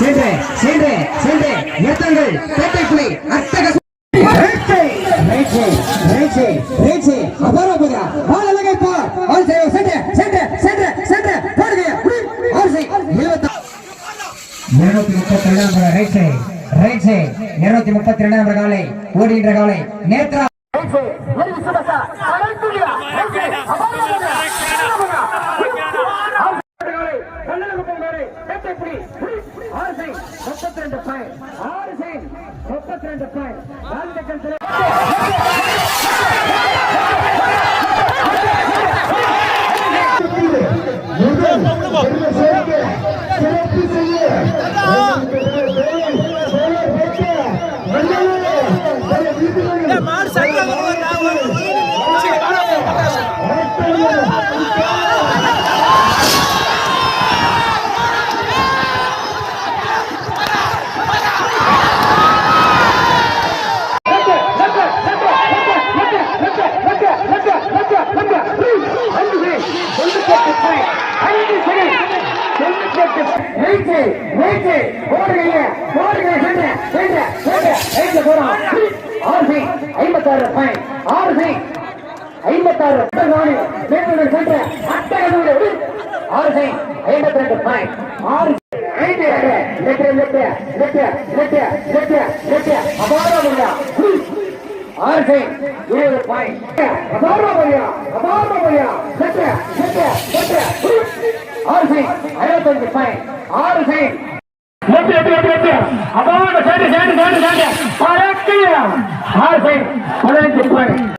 சென்று சென்று சென்று. நிறுத்தங்கள். பேட்டை புலி. அட்டக ரேச்சை ரேச்சை ரேச்சை ரேச்சை அபராபரா பால் அழகை பார். ஆல் செய்ய சென்று சென்று சென்று முப்பத்தி ரெண்டு பாயிண்ட் ஆறு சைன் முப்பத்தி ரெண்டு point right side right side இருநூத்தி முப்பத்தி ரெண்டாம் நம்பர் காலை ஓடுகின்ற காலை நேத்ரா ஐம்பத்தாறு பாயிண்ட் ஆறு ஐம்பத்தாறு நாடு மேற்கொண்டு சென்ற அட்டகனோடு ஆறு ஐம்பத்தி ரெண்டு பாயிண்ட் ஆறு ஐந்து லெட்ட லெட்ட லெட்ட லெட்ட லெட்ட லெட்ட அபாரமில்லா ஆறு சைன் இருபது பாயிண்ட் அபாரமில்லா அபாரமில்லா லெட்ட லெட்ட லெட்ட ஆறு ஐம்பத்தஞ்சு பாயிண்ட் ஆறு சைன் லெட்ட லெட்ட லெட்ட லெட்ட அபார சேண்டு சேண்டு சேண்டு சேண்டு பறக்கையா ஆறு சைன் பதினஞ்சு பாயிண்ட்